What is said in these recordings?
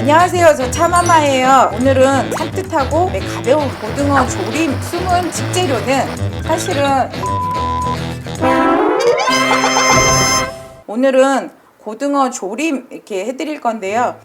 안녕하세요. 저 차마마예요. 오늘은 산뜻하고 네, 가벼운 고등어 조림 숨은 식재료는 사실은 오늘은 고등어 조림 이렇게 해드릴 건데요.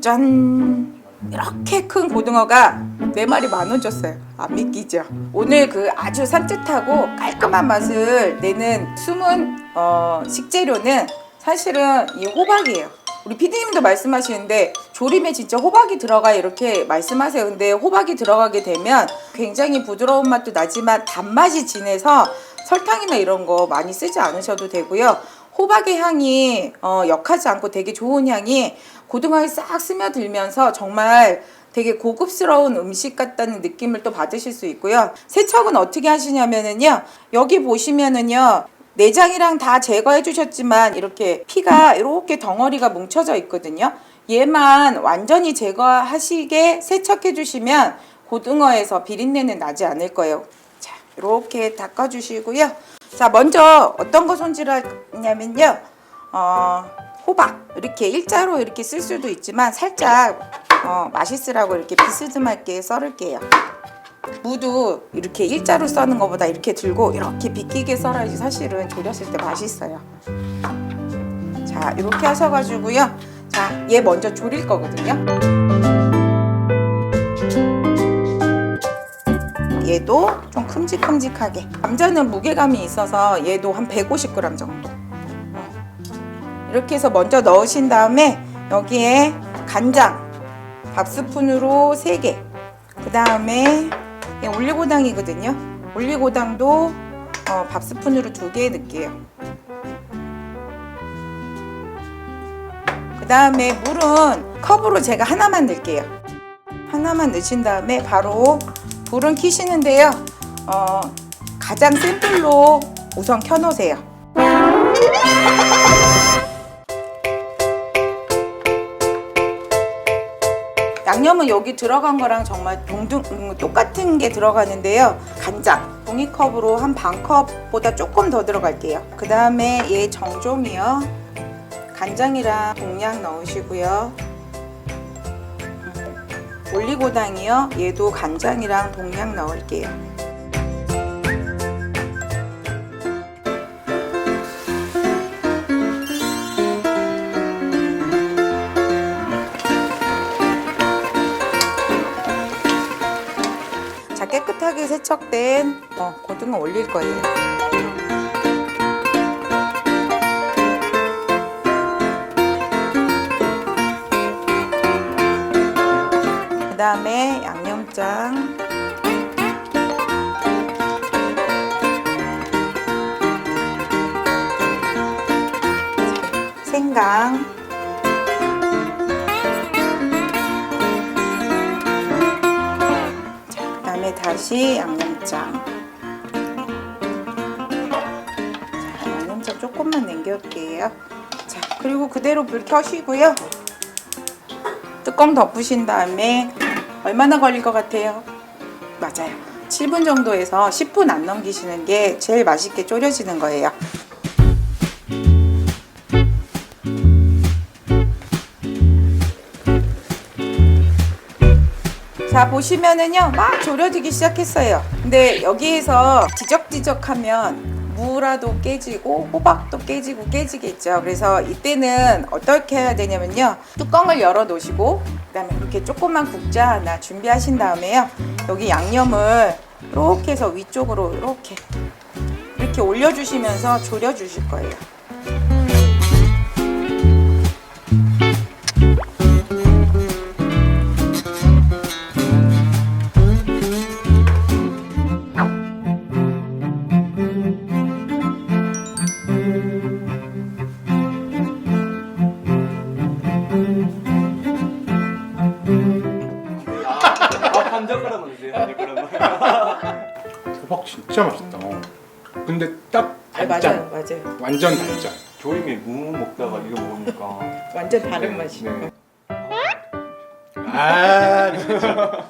짠! 이렇게 큰 고등어가 네 마리 만 원 줬어요. 안 믿기죠? 오늘 그 아주 산뜻하고 깔끔한 맛을 내는 숨은 어, 식재료는 사실은 이 호박이에요. 우리 피디님도 말씀하시는데 조림에 진짜 호박이 들어가 이렇게 말씀하세요. 근데 호박이 들어가게 되면 굉장히 부드러운 맛도 나지만 단맛이 진해서 설탕이나 이런 거 많이 쓰지 않으셔도 되고요. 호박의 향이 어, 역하지 않고 되게 좋은 향이 고등어에 싹 스며들면서 정말 되게 고급스러운 음식 같다는 느낌을 또 받으실 수 있고요. 세척은 어떻게 하시냐면은요. 여기 보시면은요. 내장이랑 다 제거해 주셨지만 이렇게 피가 이렇게 덩어리가 뭉쳐져 있거든요. 얘만 완전히 제거하시게 세척해 주시면 고등어에서 비린내는 나지 않을 거예요. 자, 이렇게 닦아 주시고요. 자, 먼저 어떤 거 손질하냐면요. 어, 호박 이렇게 일자로 이렇게 쓸 수도 있지만 살짝 어, 맛있으라고 이렇게 비스듬하게 썰을게요. 무도 이렇게 일자로 써는 것보다 이렇게 들고 이렇게 비끼게 썰어야지 사실은 졸였을 때 맛있어요. 자, 이렇게 하셔가지고요. 자, 얘 먼저 졸일 거거든요. 얘도 좀 큼직큼직하게. 감자는 무게감이 있어서 얘도 한 150g 정도. 이렇게 해서 먼저 넣으신 다음에 여기에 간장 밥 스푼으로 3개. 그 다음에 올리고당이거든요. 올리고당도 어, 밥 스푼으로 2개 넣을게요. 그 다음에 물은 컵으로 제가 하나만 넣을게요. 하나만 넣으신 다음에 바로 불은 켜시는데요. 어, 가장 센 불로 우선 켜놓으세요. 양념은 여기 들어간 거랑 정말 동등 음, 똑같은 게 들어가는데요. 간장 종이컵으로 한 반 컵보다 조금 더 들어갈게요. 그 다음에 얘 정종이요. 간장이랑 동량 넣으시고요. 음, 올리고당이요. 얘도 간장이랑 동량 넣을게요. 깨끗하게 세척된 어, 고등어 올릴 거예요. 그 다음에 양념장 생강 다시 양념장. 자 양념장 조금만 남겨올게요. 자 그리고 그대로 불 켜시고요. 뚜껑 덮으신 다음에 얼마나 걸릴 것 같아요? 맞아요. 7분 정도에서 10분 안 넘기시는 게 제일 맛있게 졸여지는 거예요 자 보시면은요 막 졸여지기 시작했어요. 근데 여기에서 지적지적하면 무라도 깨지고 호박도 깨지고 깨지겠죠. 그래서 이때는 어떻게 해야 되냐면요 뚜껑을 열어 놓으시고 그 다음에 이렇게 조그만 국자 하나 준비하신 다음에요 여기 양념을 이렇게 해서 위쪽으로 이렇게 이렇게 올려주시면서 졸여 주실 거예요 진짜 맛있다. 근데 딱 아, 단짠. 맞아요 맞아요 완전 단짠. 조림에 무 먹다가 이거 먹으니까. 완전 다른 맛이에요 네. 아 진짜.